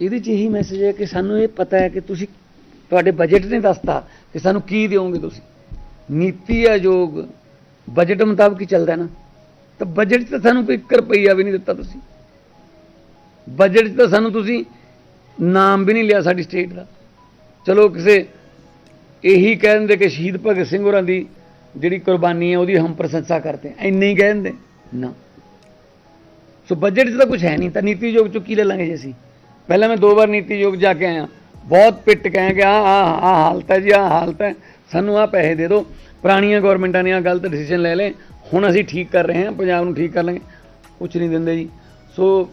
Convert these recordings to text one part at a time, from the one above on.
ਇਹਦੇ 'ਚ ਇਹੀ ਮੈਸੇਜ ਹੈ ਕਿ ਸਾਨੂੰ ਇਹ ਪਤਾ ਹੈ ਕਿ ਤੁਸੀਂ ਤੁਹਾਡੇ ਬਜਟ ਨੇ ਦੱਸਤਾ ਕਿ ਸਾਨੂੰ ਕੀ ਦਿਓਗੇ ਤੁਸੀਂ। ਨੀਤੀ ਆਯੋਗ ਬਜਟ ਮੁਤਾਬਕ ਹੀ ਚੱਲਦਾ ਨਾ। ਤਾਂ ਬਜਟ 'ਚ ਤਾਂ ਸਾਨੂੰ ਕੋਈ 1 ਰੁਪਈਆ ਵੀ ਨਹੀਂ ਦਿੱਤਾ ਤੁਸੀਂ। ਬਜਟ 'ਚ ਤਾਂ ਸਾਨੂੰ ਤੁਸੀਂ ਨਾਮ ਵੀ ਨਹੀਂ ਲਿਆ ਸਾਡੀ ਸਟੇਟ ਦਾ। ਚਲੋ ਕਿਸੇ ਇਹੀ ਕਹਿ ਦਿੰਦੇ ਕਿ ਸ਼ਹੀਦ ਭਗਤ ਸਿੰਘ ਹੋਰਾਂ ਦੀ ਜਿਹੜੀ ਕੁਰਬਾਨੀ ਹੈ ਉਹਦੀ ਹਮ ਪ੍ਰਸ਼ੰਸਾ ਕਰਦੇ ਹਾਂ। ਇੰਨੇ ਹੀ ਕਹਿ ਦਿੰਦੇ। ਨਾ। ਸੋ ਬਜਟ 'ਚ ਤਾਂ ਕੁਝ ਹੈ ਨਹੀਂ। ਤਾਂ ਨੀਤੀ ਆਯੋਗ ਚੋਂ ਕੀ ਲੈ ਲਾਂਗੇ ਜੇ ਅਸੀਂ? ਪਹਿਲਾਂ ਮੈਂ ਦੋ ਵਾਰ ਨੀਤੀ ਆਯੋਗ ਜਾ ਕੇ ਆਇਆ। ਬਹੁਤ ਪਿੱਟ ਕਹਿ ਕਿ ਆ ਆ ਆ ਹਾਲਤ ਹੈ ਜੀ ਆ ਹਾਲਤ ਹੈ। ਸਾਨੂੰ ਆ ਪੈਸੇ ਦੇ ਦਿਓ। ਪੁਰਾਣੀਆਂ ਗਵਰਨਮੈਂਟਾਂ ਨੇ ਆ ਗਲਤ ਡਿਸੀਜਨ ਲੈ ਲਏ। ਹੁਣ ਅਸੀਂ ਠੀਕ ਕਰ ਰਹੇ ਹਾਂ, ਪੰਜਾਬ ਨੂੰ ਠੀਕ ਕਰ ਲਾਂਗੇ। ਕੁਝ ਨਹੀਂ ਦਿੰਦੇ ਜੀ। ਸੋ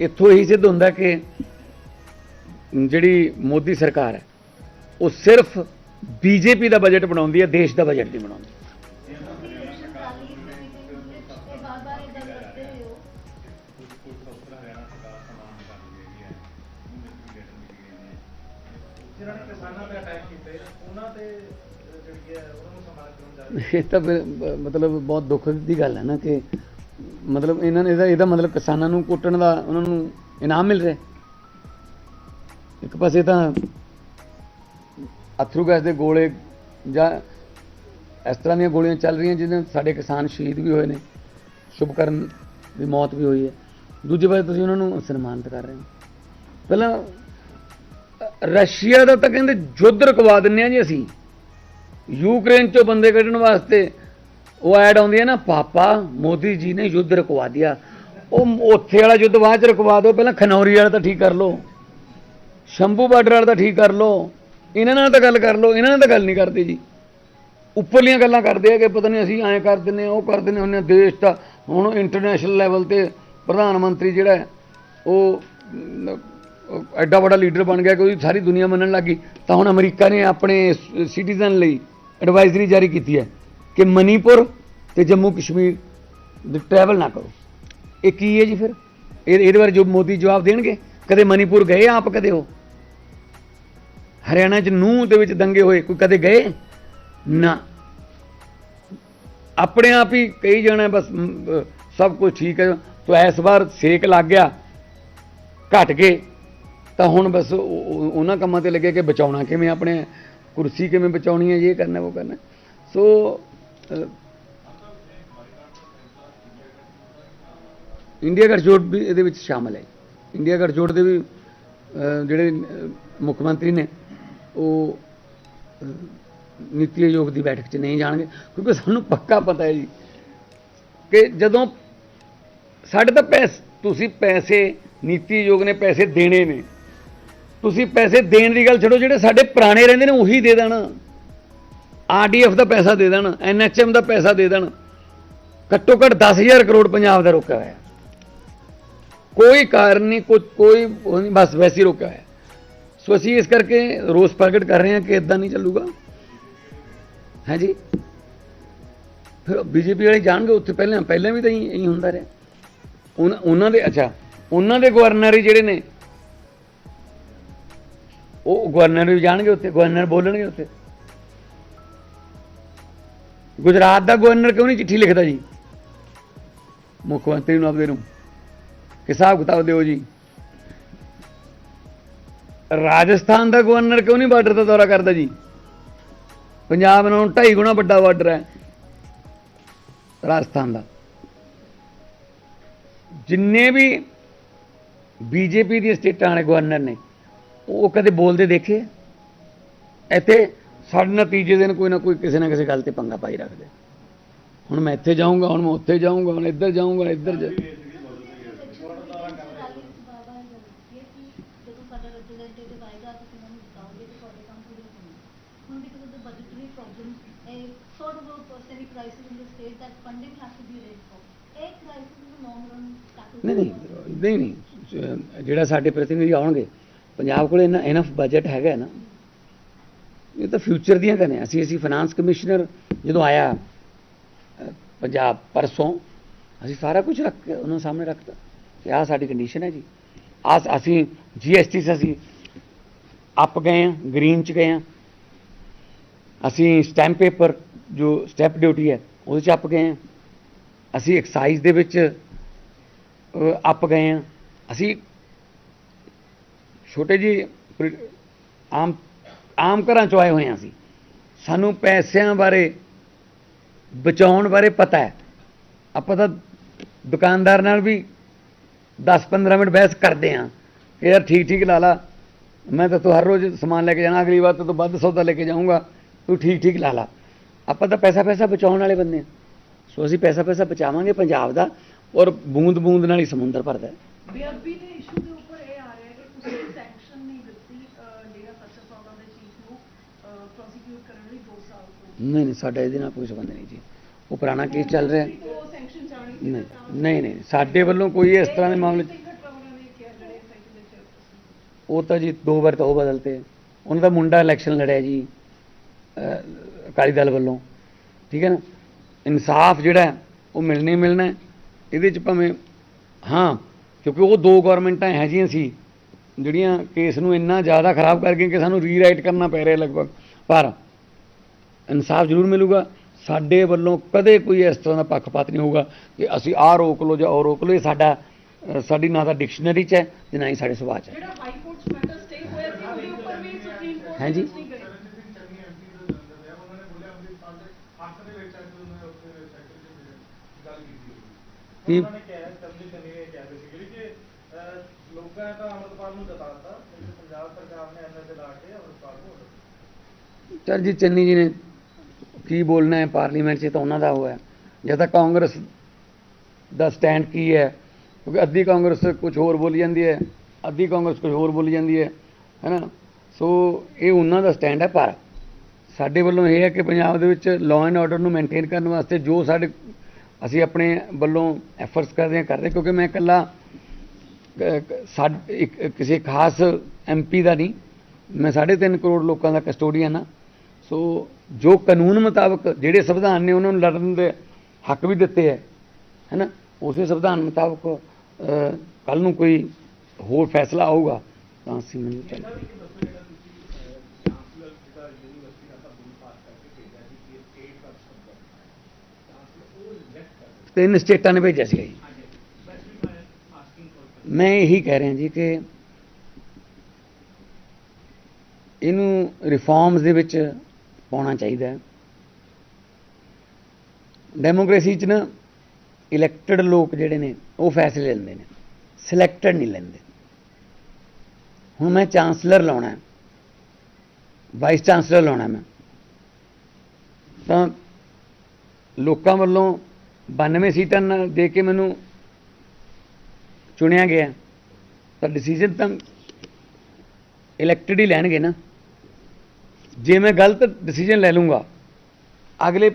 ਇੱਥੋਂ ਇਹੀ ਸਿੱਧ ਹੁੰਦਾ ਕਿ ਜਿਹੜੀ ਮੋਦੀ ਸਰਕਾਰ ਹੈ, ਉਹ ਸਿਰਫ ਬੀਜੇਪੀ ਦਾ ਬਜਟ ਬਣਾਉਂਦੀ ਹੈ, ਦੇਸ਼ ਦਾ ਬਜਟ ਨਹੀਂ ਬਣਾਉਂਦੀ। ਇਹ ਤਾਂ ਫਿਰ ਮਤਲਬ ਬਹੁਤ ਦੁੱਖ ਦੀ ਗੱਲ ਹੈ ਨਾ ਕਿ ਮਤਲਬ ਇਹਨਾਂ ਨੇ ਇਹਦਾ ਇਹਦਾ ਮਤਲਬ ਕਿਸਾਨਾਂ ਨੂੰ ਕੁੱਟਣ ਦਾ ਉਹਨਾਂ ਨੂੰ ਇਨਾਮ ਮਿਲ ਰਿਹਾ ਇੱਕ ਪਾਸੇ ਤਾਂ ਅਥਰੂ ਗੈਸ ਦੇ ਗੋਲੇ ਜਾਂ ਇਸ ਤਰ੍ਹਾਂ ਦੀਆਂ ਗੋਲੀਆਂ ਚੱਲ ਰਹੀਆਂ ਜਿਹਦੇ ਨਾਲ ਸਾਡੇ ਕਿਸਾਨ ਸ਼ਹੀਦ ਵੀ ਹੋਏ ਨੇ, ਸ਼ੁਭਕਰਨ ਦੀ ਮੌਤ ਵੀ ਹੋਈ ਹੈ। ਦੂਜੇ ਪਾਸੇ ਤੁਸੀਂ ਉਹਨਾਂ ਨੂੰ ਸਨਮਾਨਿਤ ਕਰ ਰਹੇ ਹੋ। ਪਹਿਲਾਂ ਰਸ਼ੀਆ ਦਾ ਤਾਂ ਕਹਿੰਦੇ ਯੁੱਧ ਰਕਵਾ ਦਿੰਨੇ ਆ ਜੀ ਅਸੀਂ। ਯੂਕਰੇਨ ਚੋਂ ਬੰਦੇ ਕੱਢਣ ਵਾਸਤੇ ਉਹ ਐਡ ਆਉਂਦੀ ਹੈ ਨਾ, ਪਾਪਾ ਮੋਦੀ ਜੀ ਨੇ ਯੁੱਧ ਰਕਵਾ ਦਿਆ। ਉਹ ਉੱਥੇ ਵਾਲਾ ਯੁੱਧ ਬਾਅਦ ਚ ਰਕਵਾ ਦਿਓ, ਪਹਿਲਾਂ ਖਨੌਰੀ ਵਾਲਾ ਤਾਂ ਠੀਕ ਕਰ ਲਓ। ਸ਼ੰਭੂ ਬਾਰਡਰ ਵਾਲਾ ਤਾਂ ਠੀਕ ਕਰ ਲਓ। ਇਹਨਾਂ ਨਾਲ ਤਾਂ ਗੱਲ ਕਰ ਲਓ, ਇਹਨਾਂ ਨਾਲ ਤਾਂ ਗੱਲ ਨਹੀਂ ਕਰਦੇ ਜੀ। ਉੱਪਰਲੀਆਂ ਗੱਲਾਂ ਕਰਦੇ ਆ ਕਿ ਪਤਾ ਨਹੀਂ ਅਸੀਂ ਐਂ ਕਰ ਦਿੰਨੇ ਆ ਉਹ ਕਰ ਦਿੰਨੇ ਹੁੰਨੇ ਆ ਦੇਸ਼ ਦਾ ਹੁਣ ਇੰਟਰਨੈਸ਼ਨਲ ਲੈਵਲ ਤੇ ਪ੍ਰਧਾਨ ਮੰਤਰੀ ਜਿਹੜਾ ਉਹ ਉਹ ਐਡਾ ਵੱਡਾ ਲੀਡਰ ਬਣ ਗਿਆ ਕਿ ਉਹਦੀ ਸਾਰੀ ਦੁਨੀਆ ਮੰਨਣ ਲੱਗੀ ਤਾਂ ਹੁਣ ਅਮਰੀਕਾ ਨੇ ਆਪਣੇ ਸਿਟੀਜ਼ਨ ਲਈ ਐਡਵਾਈਜ਼ਰੀ ਜਾਰੀ ਕੀਤੀ ਹੈ ਕਿ ਮਨੀਪੁਰ ਤੇ ਜੰਮੂ ਕਸ਼ਮੀਰ ਦੇ ਟਰੈਵਲ ਨਾ ਕਰੋ। ਇਹ ਕੀ ਹੈ ਜੀ ਫਿਰ? ਇਹ ਇਹਦੇ ਬਾਰੇ ਜੋ ਮੋਦੀ ਜਵਾਬ ਦੇਣਗੇ? ਕਦੇ ਮਨੀਪੁਰ ਗਏ ਆਪ, ਕਦੇ ਉਹ? ਹਰਿਆਣਾ ਚ ਨੂੰਹ ਦੇ ਵਿੱਚ ਦੰਗੇ ਹੋਏ, ਕੋਈ ਕਦੇ ਗਏ? ਨਾ। ਆਪਣੇ ਆਪ ਹੀ ਕਹੀ ਜਾਣਾ, ਬਸ ਸਭ ਕੁਝ ਠੀਕ ਹੈ। ਤੋ ਇਸ ਵਾਰ ਸੇਕ ਲੱਗ ਗਿਆ, ਘਟ ਗਏ। ਤਾਂ ਹੁਣ ਬਸ ਉਹਨਾਂ ਕੰਮਾਂ ਤੇ ਲੱਗੇ ਕਿ ਬਚਾਉਣਾ ਕਿਵੇਂ ਆਪਣੇ ਕੁਰਸੀ ਕਿਵੇਂ ਬਚਾਉਣੀ ਹੈ ਇਹ ਕਰਨਾ ਉਹ ਕਰਨਾ। ਸੋ ਅ, ਇੰਡੀਆ ਗਠਜੋੜ ਵੀ ਇਹਦੇ ਵਿੱਚ ਸ਼ਾਮਲ ਹੈ। ਇੰਡੀਆ ਗਠਜੋੜ ਦੇ ਵੀ ਜਿਹੜੇ ਮੁੱਖ ਮੰਤਰੀ ਨੇ ਉਹ ਨੀਤੀ ਆਯੋਗ ਦੀ ਬੈਠਕ 'ਚ ਨਹੀਂ ਜਾਣਗੇ ਕਿਉਂਕਿ ਸਾਨੂੰ ਪੱਕਾ ਪਤਾ ਹੈ ਜੀ ਕਿ ਜਦੋਂ ਸਾਡੇ ਤਾਂ ਪੈਸੇ ਤੁਸੀਂ ਪੈਸੇ ਨੀਤੀ ਆਯੋਗ ਨੇ ਪੈਸੇ ਦੇਣੇ ਨੇ। ਤੁਸੀਂ ਪੈਸੇ ਦੇਣ ਦੀ ਗੱਲ ਛੱਡੋ, ਜਿਹੜੇ ਸਾਡੇ ਪੁਰਾਣੇ ਰਹਿੰਦੇ ਨੇ ਉਹੀ ਦੇ ਦੇਣ। ਆਰਡੀਐਫ ਦਾ ਪੈਸਾ ਦੇ ਦੇਣ ਐਨਐਚਐਮ ਦਾ ਪੈਸਾ ਦੇ ਦੇਣ। ਘੱਟੋ ਘੱਟ 10000 ਕਰੋੜ ਪੰਜਾਬ ਦਾ ਰੋਕਿਆ ਹੋਇਆ। ਕੋਈ ਕਾਰਨ ਨਹੀਂ ਕੋਈ ਕੋਈ ਨਹੀਂ, ਬਸ ਵੈਸੇ ਹੀ ਰੋਕਿਆ ਹੋਇਆ। ਸੋ ਅਸੀਂ ਇਸ ਕਰਕੇ ਰੋਸ ਪ੍ਰਗਟ ਕਰ ਰਹੇ ਹਾਂ ਕਿ ਇਦਾਂ ਨਹੀਂ ਚੱਲੂਗਾ। ਹੈ ਜੀ? ਫਿਰ ਬੀਜੇਪੀ ਵਾਲੇ ਜਾਣਗੇ, ਉੱਥੇ ਪਹਿਲਾਂ ਪਹਿਲਾਂ ਵੀ ਤਾਂ ਹੀ ਇਹੀ ਹੁੰਦਾ ਰਿਹਾ। ਉਹਨਾਂ ਉਹਨਾਂ ਦੇ ਅੱਛਾ, ਉਹਨਾਂ ਦੇ ਗਵਰਨਰ ਹੀ ਜਿਹੜੇ ਨੇ ਉਹ ਗਵਰਨਰ ਵੀ ਜਾਣਗੇ ਉੱਥੇ, ਗਵਰਨਰ ਬੋਲਣਗੇ ਉੱਥੇ। ਗੁਜਰਾਤ ਦਾ ਗਵਰਨਰ ਕਿਉਂ ਨਹੀਂ ਚਿੱਠੀ ਲਿਖਦਾ ਜੀ? ਮੁੱਖ ਮੰਤਰੀ ਨੂੰ ਆਪਦੇ ਨੂੰ। ਕਿ ਹਿਸਾਬ ਕਿਤਾਬ ਦਿਓ ਜੀ? ਰਾਜਸਥਾਨ ਦਾ ਗਵਰਨਰ ਕਿਉਂ ਨਹੀਂ ਬਾਰਡਰ ਦਾ ਦੌਰਾ ਕਰਦਾ ਜੀ? ਪੰਜਾਬ ਨਾਲੋਂ ਢਾਈ ਗੁਣਾ ਵੱਡਾ ਬਾਰਡਰ ਹੈ ਰਾਜਸਥਾਨ ਦਾ। ਜਿੰਨੇ ਵੀ ਬੀਜੇਪੀ ਦੀਆਂ ਸਟੇਟਾਂ ਵਾਲੇ ਗਵਰਨਰ ਨੇ ਉਹ ਕਦੇ ਬੋਲਦੇ ਦੇਖੇ? ਇੱਥੇ ਸਾਡੇ ਨਤੀਜੇ ਦੇ ਨਾਲ ਕੋਈ ਨਾ ਕੋਈ ਕਿਸੇ ਨਾ ਕਿਸੇ ਗੱਲ ਤੇ ਪੰਗਾ ਪਾਈ ਰੱਖਦੇ ਹੁਣ ਮੈਂ ਇੱਥੇ ਜਾਊਂਗਾ ਹੁਣ ਮੈਂ ਉੱਥੇ ਜਾਊਂਗਾ ਹੁਣ ਇੱਧਰ ਜਾਊਂਗਾ ਇੱਧਰ ਜਾ ਨਹੀਂ ਨਹੀਂ ਜਿਹੜਾ ਸਾਡੇ ਪ੍ਰਤੀਨਿਧੀ ਆਉਣਗੇ ਪੰਜਾਬ ਕੋਲ ਇਹਨਾਂ ਇਨਫ ਬਜਟ ਹੈਗਾ ਨਾ, ਇਹ ਤਾਂ ਫਿਊਚਰ ਦੀਆਂ ਕਨੇ ਅਸੀਂ ਅਸੀਂ ਫਾਈਨਾਂਸ ਕਮਿਸ਼ਨਰ ਜਦੋਂ ਆਇਆ ਪੰਜਾਬ ਪਰਸੋਂ, ਅਸੀਂ ਸਾਰਾ ਕੁਝ ਰੱਖ ਕੇ ਉਹਨਾਂ ਸਾਹਮਣੇ ਰੱਖਤਾ ਕਿ ਆਹ ਸਾਡੀ ਕੰਡੀਸ਼ਨ ਹੈ ਜੀ। ਆ ਅਸੀਂ ਜੀਐਸਟੀ ਸੇ ਅਸੀਂ ਅਪ ਗਏ ਹਾਂ ਗ੍ਰੀਨ ਚ ਗਏ ਹਾਂ। ਅਸੀਂ ਸਟੈਂਪ ਪੇਪਰ ਜੋ ਸਟੈਪ ਡਿਊਟੀ ਹੈ, ਉਹਦੇ ਚ ਅਪ ਗਏ ਹਾਂ। ਅਸੀਂ ਐਕਸਾਈਜ਼ ਦੇ ਵਿੱਚ ਅਪ ਗਏ ਹਾਂ। ਅਸੀਂ ਛੋਟੇ ਜੀ, ਆਮ ਆਮ ਘਰਾਂ ਚੋਂ ਆਏ ਹੋਏ ਹਾਂ ਅਸੀਂ। ਸਾਨੂੰ ਪੈਸਿਆਂ ਬਾਰੇ, ਬਚਾਉਣ ਬਾਰੇ ਪਤਾ ਹੈ। ਆਪਾਂ ਤਾਂ ਦੁਕਾਨਦਾਰ ਨਾਲ ਵੀ 10-15 ਮਿੰਟ ਬਹਿਸ ਕਰਦੇ ਹਾਂ। ਕਿ ਯਾਰ ਠੀਕ ਠੀਕ ਲਾ ਲਾ। ਮੈਂ ਤਾਂ ਤੂੰ ਹਰ ਰੋਜ਼ ਸਮਾਨ ਲੈ ਕੇ ਜਾਣਾ, ਅਗਲੀ ਵਾਰ ਤੋਂ ਵੱਧ ਸੌਦਾ ਲੈ ਕੇ ਜਾਊਂਗਾ। ਤੂੰ ਠੀਕ ਠੀਕ ਲਾ ਲਾ। ਆਪਾਂ ਤਾਂ ਪੈਸਾ ਪੈਸਾ ਬਚਾਉਣ ਵਾਲੇ ਬੰਦੇ ਹਾਂ। ਸੋ ਅਸੀਂ ਪੈਸਾ ਪੈਸਾ ਬਚਾਵਾਂਗੇ ਪੰਜਾਬ ਦਾ ਔਰ ਬੂੰਦ ਬੂੰਦ ਨਾਲ ਹੀ ਸਮੁੰਦਰ ਭਰਦਾ ਹੈ। ਬੀਆਰਬੀ ਦੇ ਇਸ਼ੂ ਦੇ ਉੱਪਰ ਇਹ ਆ ਰਿਹਾ ਕਿ ਤੁਸੀਂ ਸੈਂਕਸ਼ਨ ਨਹੀਂ ਦਿੱਤੀ ਅਹ, ਡੇਰਾ ਸੱਚਾ ਸੌਦਾ ਦੇ ਚੀਫ ਨੂੰ ਪ੍ਰੋਸੀਕਿਊਟ ਕਰਨ ਲਈ 2 ਸਾਲ ਤੋਂ ਨਹੀਂ ਨਹੀਂ, ਸਾਡਾ ਇਹਦੇ ਨਾਲ ਕੋਈ ਸੰਬੰਧ ਨਹੀਂ ਜੀ। ਉਹ ਪੁਰਾਣਾ ਕੇਸ ਚੱਲ ਰਿਹਾ। ਨਹੀਂ ਨਹੀਂ ਨਹੀਂ, ਸਾਡੇ ਵੱਲੋਂ ਕੋਈ ਇਸ ਤਰ੍ਹਾਂ ਦੇ ਮਾਮਲੇ 'ਚ ਉਹ ਤਾਂ ਜੀ ਦੋ ਵਾਰ ਤਾਂ ਉਹ ਬਦਲਤੇ। ਉਹਨਾਂ ਦਾ ਮੁੰਡਾ ਇਲੈਕਸ਼ਨ ਲੜਿਆ ਜੀ ਅਕਾਲੀ ਦਲ ਵੱਲੋਂ। ਠੀਕ ਹੈ ਨਾ? ਇਨਸਾਫ ਜਿਹੜਾ ਉਹ ਮਿਲਣਾ ਹੀ ਮਿਲਣਾ ਇਹਦੇ ਚ ਭਾਵੇਂ ਹਾਂ, ਕਿਉਂਕਿ ਉਹ ਦੋ ਗਵਰਨਮੈਂਟਾਂ ਇਹੋ ਜਿਹੀਆਂ ਸੀ, ਜਿਹੜੀਆਂ ਕੇਸ ਨੂੰ ਇੰਨਾ ਜ਼ਿਆਦਾ ਖਰਾਬ ਕਰ ਗਈਆਂ ਕਿ ਸਾਨੂੰ ਰੀਰਾਈਟ ਕਰਨਾ ਪੈ ਰਿਹਾ ਲਗਭਗ। ਪਰ ਇਨਸਾਫ ਜ਼ਰੂਰ ਮਿਲੂਗਾ। ਸਾਡੇ ਵੱਲੋਂ ਕਦੇ ਕੋਈ ਇਸ ਤਰ੍ਹਾਂ ਦਾ ਪੱਖਪਾਤ ਨਹੀਂ ਹੋਊਗਾ ਕਿ ਅਸੀਂ ਆਹ ਰੋਕ ਲਓ ਜਾਂ ਉਹ ਰੋਕ ਲਓ। ਇਹ ਸਾਡਾ ਸਾਡੀ ਨਾ ਤਾਂ ਡਿਕਸ਼ਨਰੀ 'ਚ ਹੈ ਤੇ ਨਾ ਹੀ ਸਾਡੇ ਸੁਭਾਅ 'ਚ ਹੈ। ਜਿਹੜਾ ਹਾਈ ਕੋਰਟ 'ਚ ਮੈਟਰ ਸਟੇ ਹੋਇਆ ਸੀ ਉਹਦੇ ਉੱਪਰ ਵੀ ਸੁਪਰੀਮ ਕੋਰਟ ਹਾਂਜੀ। ਕੀ? ਲੋਕਾਂ ਨੇ ਤਾਂ ਅਮਰਪਾਲ ਨੂੰ ਜਿਤਾਤਾ ਲੇਕਿਨ ਪੰਜਾਬ ਸਰਕਾਰ ਨੇ ਐਮਐਲਏ ਲਾ ਕੇ ਅਮਰਪਾਲ ਨੂੰ ਵੋਟ ਚਰ ਜੀ ਚੰਨੀ ਜੀ ਨੇ ਕੀ ਬੋਲਣਾ ਹੈ ਪਾਰਲੀਮੈਂਟ 'ਚ ਤਾਂ ਉਹਨਾਂ ਦਾ ਹੋਇਆ ਜਾਂ ਤਾਂ ਕਾਂਗਰਸ ਦਾ ਸਟੈਂਡ ਕੀ ਹੈ? ਕਿਉਂਕਿ ਅੱਧੀ ਕਾਂਗਰਸ ਕੁਝ ਹੋਰ ਬੋਲੀ ਜਾਂਦੀ ਹੈ, ਅੱਧੀ ਕਾਂਗਰਸ ਕੁਝ ਹੋਰ ਬੋਲੀ ਜਾਂਦੀ ਹੈ ਹੈਨਾ ਸੋ ਇਹ ਉਹਨਾਂ ਦਾ ਸਟੈਂਡ ਹੈ, ਪਰ ਸਾਡੇ ਵੱਲੋਂ ਇਹ ਹੈ ਕਿ ਪੰਜਾਬ ਦੇ ਵਿੱਚ ਲਾਅ ਐਂਡ ਆਰਡਰ ਨੂੰ ਮੇਨਟੇਨ ਕਰਨ ਵਾਸਤੇ ਜੋ ਸਾਡੇ ਅਸੀਂ ਆਪਣੇ ਵੱਲੋਂ ਐਫਰਟਸ ਕਰਦੇ ਹਾਂ ਕਰਦੇ ਕਿਉਂਕਿ ਮੈਂ ਇਕੱਲਾ ਕ- ਇੱਕ, ਕਿਸੇ ਖਾਸ ਐਮਪੀ ਦਾ ਨਹੀਂ, ਮੈਂ 3.5 ਕਰੋੜ ਲੋਕਾਂ ਦਾ ਕਸਟੋਡੀਅਨ ਹਾਂ। ਸੋ ਜੋ ਕਾਨੂੰਨ ਮੁਤਾਬਕ ਜਿਹੜੇ ਸੰਵਿਧਾਨ ਨੇ ਉਹਨਾਂ ਨੂੰ ਲੜਨ ਦੇ ਹੱਕ ਵੀ ਦਿੱਤੇ ਹੈ ਹੈਨਾ? ਉਸੇ ਸੰਵਿਧਾਨ ਮੁਤਾਬਕ ਕੱਲ ਨੂੰ ਕੋਈ ਹੋਰ ਫੈਸਲਾ ਆਊਗਾ ਤਾਂ ਅਸੀਂ ਮੈਨੂੰ ਚੱਲ ਤਿੰਨ ਸਟੇਟਾਂ ਨੇ ਭੇਜਿਆ ਸੀ। ਜੀ ਮੈਂ ਇਹੀ ਕਹਿ ਰਿਹਾ ਜੀ ਕਿ ਇਹਨੂੰ ਰਿਫਾਰਮਸ ਦੇ ਵਿੱਚ ਪਾਉਣਾ ਚਾਹੀਦਾ ਹੈ। ਡੈਮੋਕ੍ਰੇਸੀ 'ਚ ਨਾ ਇਲੈਕਟਡ ਲੋਕ ਜਿਹੜੇ ਨੇ, ਉਹ ਫੈਸਲੇ ਲੈਂਦੇ ਨੇ। ਸਿਲੈਕਟਡ ਨਹੀਂ ਲੈਂਦੇ। ਹੁਣ ਮੈਂ ਚਾਂਸਲਰ ਲਾਉਣਾ ਹੈ। ਵਾਈਸ ਚਾਂਸਲਰ ਲਾਉਣਾ ਮੈਂ। ਤਾਂ ਲੋਕਾਂ ਵੱਲੋਂ 92 ਸੀਟਾਂ ਨਾਲ ਦੇ ਕੇ ਮੈਨੂੰ ਚੁਣਿਆ ਗਿਆ। ਤਾਂ ਡਿਸੀਜਨ ਤਾਂ ਇਲੈਕਟਡ ਹੀ ਲੈਣਗੇ ਨਾ। ਜੇ ਮੈਂ ਗਲਤ ਡਿਸੀਜਨ ਲੈ ਲੂੰਗਾ, ਅਗਲੇ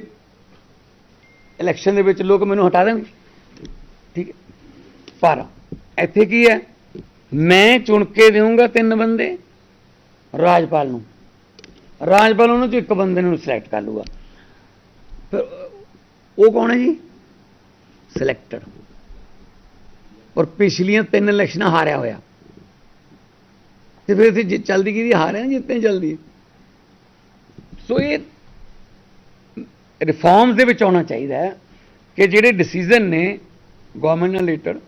ਇਲੈਕਸ਼ਨ ਦੇ ਵਿੱਚ ਲੋਕ ਮੈਨੂੰ ਹਟਾ ਦੇਣਗੇ। ਠੀਕ ਹੈ। ਪਰ ਇੱਥੇ ਕੀ ਹੈ? ਮੈਂ ਚੁਣ ਕੇ ਦੇਵਾਂਗਾ ਤਿੰਨ ਬੰਦੇ, ਰਾਜਪਾਲ ਨੂੰ। ਰਾਜਪਾਲ ਉਹਨੂੰ ਚੋਂ ਇੱਕ ਬੰਦੇ ਨੂੰ ਸਿਲੈਕਟ ਕਰ ਲੂਗਾ ਫਿਰ ਉਹ ਕੌਣ ਹੈ ਜੀ? ਸਿਲੈਕਟਡ ਔਰ ਪਿਛਲੀਆਂ ਤਿੰਨ ਇਲੈਕਸ਼ਨਾਂ ਹਾਰਿਆ ਹੋਇਆ। ਤੇ ਫਿਰ ਇੱਥੇ ਜਿ- ਚੱਲਦੀ ਕਿਹਦੀ ਹਾਰਿਆ ਨਾ ਜਿੱਤੇ ਚੱਲਦੀ ਸੋ ਇਹ ਰਿਫਾਰਮਸ ਦੇ ਵਿੱਚ ਆਉਣਾ ਚਾਹੀਦਾ ਹੈ ਕਿ ਜਿਹੜੇ ਡਿਸੀਜਨ ਨੇ ਗਵਰਨਮੈਂਟ ਨਾਲ ਰਿਲੇਟਡ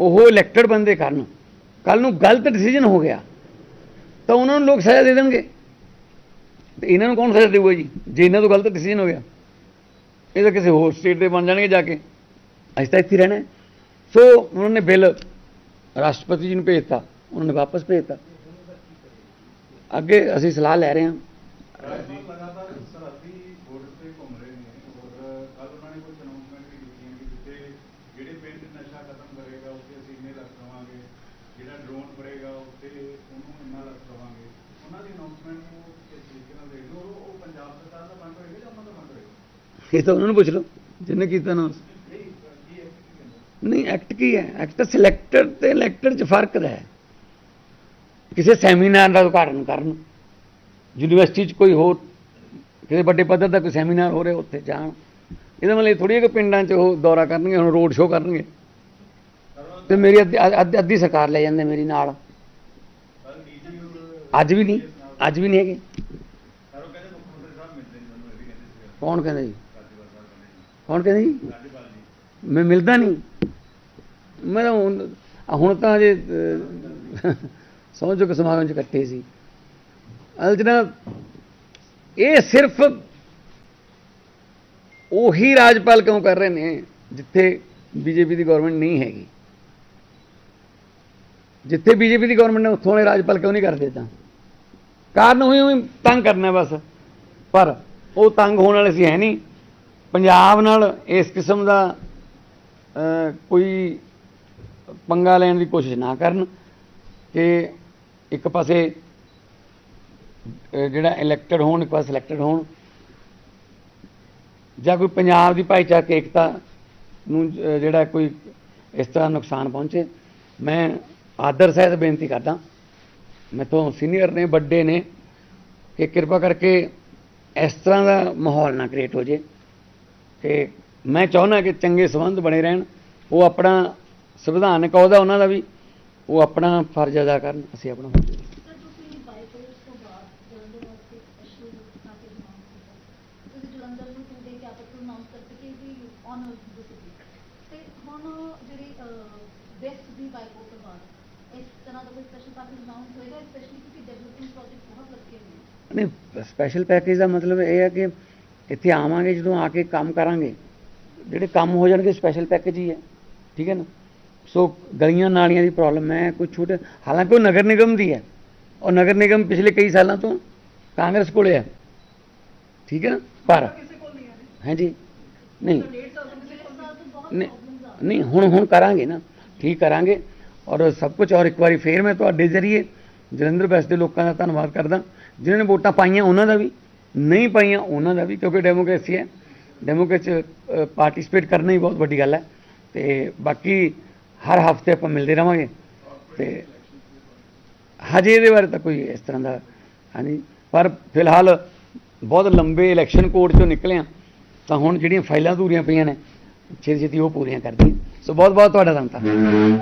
ਉਹ ਇਲੈਕਟਡ ਬੰਦੇ ਕਰਨ। ਕੱਲ ਨੂੰ ਗਲਤ ਡਿਸੀਜਨ ਹੋ ਗਿਆ, ਤਾਂ ਉਹਨਾਂ ਨੂੰ ਲੋਕ ਸਜ਼ਾ ਦੇ ਦੇਣਗੇ। ਤੇ ਇਹਨਾਂ ਨੂੰ ਕੌਣ ਸਜ਼ਾ ਦੇਊਗਾ ਜੀ? ਜੇ ਇਹਨਾਂ ਤੋਂ ਗਲਤ ਡਿਸੀਜਨ ਹੋ ਗਿਆ, ਇਹ ਤਾਂ ਕਿਸੇ ਹੋਰ ਸਟੇਟ ਦੇ ਬਣ ਜਾਣਗੇ ਜਾ ਕੇ। ਅਸੀਂ ਤਾਂ ਇੱਥੇ ਰਹਿਣਾ ਸੋ ਉਹਨਾਂ ਨੇ ਬਿੱਲ ਰਾਸ਼ਟਰਪਤੀ ਜੀ ਨੂੰ ਭੇਜਤਾ ਉਹਨਾਂ ਨੇ ਵਾਪਸ ਭੇਜਤਾ ਅੱਗੇ ਅਸੀਂ ਸਲਾਹ ਲੈ ਰਹੇ ਹਾਂ। ਰਾਜਪਾਲ ਲਗਾਤਾਰ ਸਰਹੱਦੀ ਬਾਰਡਰ ਤੇ ਘੁੰਮ ਰਹੇ ਨੇ ਔਰ ਕੱਲ ਉਹਨਾਂ ਨੇ ਕੁਝ ਅਨਾਉਂਸਮੈਂਟ ਵੀ ਕੀਤੀਆਂ ਕਿ ਜਿੱਥੇ ਜਿਹੜੇ ਪਿੰਡ ਨਸ਼ਾ ਖਤਮ ਕਰੇਗਾ ਉੱਥੇ ਅਸੀਂ ਇੰਨੇ ਲੱਖ ਦੇਵਾਂਗੇ। ਜਿਹੜਾ ਡਰੋਨ ਫੜੇਗਾ ਉੱਥੇ ਉਹਨੂੰ ਇੰਨਾ ਲੱਖ ਦੇਵਾਂਗੇ। ਉਹਨਾਂ ਦੀ ਅਨਾਉਂਸਮੈਂਟ ਨੂੰ ਕਿਸ ਤਰੀਕੇ ਨਾਲ ਦੇਖਦੇ ਹੋ? ਉਹ ਉਹ ਪੰਜਾਬ ਸਰਕਾਰ ਦਾ ਫੰਡ ਹੋਏਗਾ ਜਾਂ ਉਹਨਾਂ ਦਾ ਫੰਡ ਹੋਏਗਾ? ਇਹ ਤਾਂ ਉਹਨਾਂ ਨੂੰ ਪੁੱਛ ਲਓ ਜਿਹਨੇ ਕੀਤਾ ਨਾ ਨਹੀਂ ਐਕਟ ਕੀ ਹੈ? ਐਕਟ ਸਿਲੈਕਟਡ ਤੇ ਇਲੈਕਟਡ 'ਚ ਫ਼ਰਕ ਹੈ। ਕਿਸੇ ਸੈਮੀਨਾਰ ਦਾ ਉਦਘਾਟਨ ਕਰਨ ਯੂਨੀਵਰਸਿਟੀ 'ਚ ਕੋਈ ਹੋਰ ਕਿਸੇ ਵੱਡੇ ਪੱਧਰ ਦਾ ਕੋਈ ਸੈਮੀਨਾਰ ਹੋ ਰਿਹਾ ਉੱਥੇ ਜਾਣ। ਇਹਦਾ ਮਤਲਬ ਥੋੜੀ ਹੈ ਕਿ ਪਿੰਡਾਂ 'ਚ ਉਹ ਦੌਰਾ ਕਰਨਗੇ ਹੁਣ ਰੋਡ ਸ਼ੋਅ ਕਰਨਗੇ। ਤੇ ਮੇਰੀ ਅੱਧੀ ਅੱਧ- ਅੱਧੀ ਸਰਕਾਰ ਲੈ ਜਾਂਦੇ ਮੇਰੀ ਨਾਲ। ਅੱਜ ਵੀ ਨਹੀਂ ਅੱਜ ਵੀ ਨਹੀਂ ਹੈਗੇ। ਕੌਣ ਕਹਿੰਦਾ ਜੀ? ਕਹਿੰਦੇ ਜੀ ਕੌਣ ਕਹਿੰਦਾ ਜੀ? ਮੈਂ ਮਿਲਦਾ ਨਹੀਂ। ਮੈਂ ਤਾਂ ਹੁਣ ਹੁਣ ਤਾਂ ਜੇ ਅਹ, ਸਮਝੋ ਕਿ ਸਮਾਗਮ ਚ ਇਕੱਠੇ ਸੀ। ਅਸਲ ਇਹ ਸਿਰਫ ਉਹੀ ਰਾਜਪਾਲ ਕਿਉਂ ਕਰ ਰਹੇ ਨੇ ਜਿੱਥੇ ਬੀਜੇਪੀ ਦੀ ਗਵਰਨਮੈਂਟ ਨਹੀਂ ਹੈਗੀ? ਜਿੱਥੇ ਬੀਜੇਪੀ ਦੀ ਗਵਰਨਮੈਂਟ ਨੇ ਉੱਥੋਂ ਵਾਲੇ ਰਾਜਪਾਲ ਕਿਉਂ ਨਹੀਂ ਕਰਦੇ ਤਾਂ? ਕਾਰਨ ਉਹੀ ਉਹੀ ਤੰਗ ਕਰਨਾ ਬਸ। ਪਰ ਉਹ ਤੰਗ ਹੋਣ ਵਾਲੇ ਸੀ ਹੈ ਨਹੀਂ। ਪੰਜਾਬ ਨਾਲ ਇਸ ਕਿਸਮ ਦਾ ਕੋਈ ਪੰਗਾ ਲੈਣ ਦੀ ਕੋਸ਼ਿਸ਼ ਨਾ ਕਰਨ ਕਿ ਇੱਕ ਪਾਸੇ ਜਿਹੜਾ ਇਲੈਕਟਡ ਹੋਣ, ਇੱਕ ਵਾਰ ਸਿਲੈਕਟਡ ਹੋਣ, ਜਾਂ ਕੋਈ ਪੰਜਾਬ ਦੀ ਭਾਈਚਾਰਕ ਏਕਤਾ ਨੂੰ ਜਿਹੜਾ ਕੋਈ ਇਸ ਤਰ੍ਹਾਂ ਨੁਕਸਾਨ ਪਹੁੰਚੇ, ਮੈਂ ਆਦਰ ਸਹਿਤ ਬੇਨਤੀ ਕਰਦਾ ਮੈਥੋਂ ਸੀਨੀਅਰ ਨੇ, ਵੱਡੇ ਨੇ, ਕਿ ਕਿਰਪਾ ਕਰਕੇ ਇਸ ਤਰ੍ਹਾਂ ਦਾ ਮਾਹੌਲ ਨਾ ਕ੍ਰੀਏਟ ਹੋ ਜੇ ਕਿ ਮੈਂ ਚਾਹੁੰਦਾ ਕਿ ਚੰਗੇ ਸੰਬੰਧ ਬਣੇ ਰਹਿਣ, ਉਹ ਆਪਣਾ ਸੰਵਿਧਾਨਕ ਅਹੁਦਾ ਉਹਨਾਂ ਦਾ ਵੀ, ਉਹ ਆਪਣਾ ਫਰਜ਼ ਅਦਾ ਕਰਨ, ਅਸੀਂ ਆਪਣਾ ਫਰਜ਼ ਅਦਾ ਕਰੀਏ। ਸਰ ਤੁਸੀਂ ਬਾਈਪੋਲਸ ਤੋਂ ਬਾਅਦ ਜਲੰਧਰ ਵਾਸਤੇ ਸਪੈਸ਼ਲ ਪੈਕੇਜ ਅਨਾਉਂਸ ਕੀਤਾ ਤੁਸੀਂ ਜਲੰਧਰ ਨੂੰ ਟੂ ਡੇ ਕੈਪੀਟਲ ਅਨਾਉਂਸ ਕਰਕੇ ਕਿ ਵੀ ਆਨਰ ਦ ਸਿਟੀ ਤੇ ਹੁਣ ਜਿਹੜੀ ਬੈਸਟ ਦੀ ਤੋਂ ਬਾਅਦ ਇਸ ਤਰ੍ਹਾਂ ਦਾ ਕੋਈ ਸਪੈਸ਼ਲ ਪੈਕੇਜ ਅਨਾਉਂਸ ਹੋਏਗਾ ਸਪੈਸ਼ਲੀ ਕਿਉਂਕਿ ਡਿਵੈਲਪਮੈਂਟ ਪ੍ਰੋਜੈਕਟ ਬਹੁਤ ਲੱਗੇ ਹੋਏ ਨੇ। ਨਹੀਂ ਸਪੈਸ਼ਲ ਪੈਕੇਜ ਦਾ ਮਤਲਬ ਇਹ ਹੈ ਕਿ ਇੱਥੇ ਆਵਾਂਗੇ ਜਦੋਂ ਆ ਕੇ ਕੰਮ ਕਰਾਂਗੇ ਜਿਹੜੇ ਕੰਮ ਹੋ ਜਾਣਗੇ ਸਪੈਸ਼ਲ ਪੈਕੇਜ ਹੀ ਹੈ। ਠੀਕ ਹੈ ਨਾ? ਸੋ ਗਲੀਆਂ ਨਾਲੀਆਂ ਦੀ ਪ੍ਰੋਬਲਮ ਹੈ ਕੋਈ ਛੋਟੇ ਹਾਲਾਂਕਿ ਉਹ ਨਗਰ ਨਿਗਮ ਦੀ ਹੈ। ਔਰ ਨਗਰ ਨਿਗਮ ਪਿਛਲੇ ਕਈ ਸਾਲਾਂ ਤੋਂ ਕਾਂਗਰਸ ਕੋਲੇ ਹੈ। ਠੀਕ ਹੈ ਨਾ? ਪਰ ਕਿਸੇ ਕੋਲ ਨਹੀਂ ਆ ਰਹੀ ਹਾਂਜੀ। ਨਹੀਂ। ਨਹੀਂ ਹੁਣ ਹੁਣ ਕਰਾਂਗੇ ਨਾ। ਠੀਕ ਕਰਾਂਗੇ। ਔਰ ਸਭ ਕੁਝ ਔਰ ਇੱਕ ਵਾਰੀ ਫੇਰ ਮੈਂ ਤੁਹਾਡੇ ਜ਼ਰੀਏ ਜਲੰਧਰ ਵੈਸਟ ਦੇ ਲੋਕਾਂ ਦਾ ਧੰਨਵਾਦ ਕਰਦਾ। ਜਿਨ੍ਹਾਂ ਨੇ ਵੋਟਾਂ ਪਾਈਆਂ, ਉਹਨਾਂ ਦਾ ਵੀ। ਨਹੀਂ ਪਾਈਆਂ, ਉਹਨਾਂ ਦਾ ਵੀ, ਕਿਉਂਕਿ ਡੈਮੋਕ੍ਰੇਸੀ ਹੈ। ਡੈਮੋਕ੍ਰੇਸੀ ਪਾਰਟਿਸਿਪੇਟ ਕਰਨਾ ਹੀ ਬਹੁਤ ਵੱਡੀ ਗੱਲ ਹੈ। ਤੇ ਬਾਕੀ ਹਰ ਹਫ਼ਤੇ ਆਪਾਂ ਮਿਲਦੇ ਰਵਾਂਗੇ ਤੇ ਹਜੇ ਇਹਦੇ ਬਾਰੇ ਤਾਂ ਕੋਈ ਇਸ ਤਰ੍ਹਾਂ ਦਾ ਹਾਂਜੀ ਪਰ ਫਿਲਹਾਲ ਬਹੁਤ ਲੰਬੇ ਇਲੈਕਸ਼ਨ ਕੋਡ ਚੋਂ ਨਿਕਲਿਆ ਤਾਂ ਹੁਣ ਜਿਹੜੀਆਂ ਫਾਈਲਾਂ ਅਧੂਰੀਆਂ ਪਈਆਂ ਨੇ ਛੇਤੀ ਛੇਤੀ ਉਹ ਪੂਰੀਆਂ ਕਰਦੀ ਸੋ ਬਹੁਤ ਬਹੁਤ ਤੁਹਾਡਾ ਧੰਨਵਾਦ।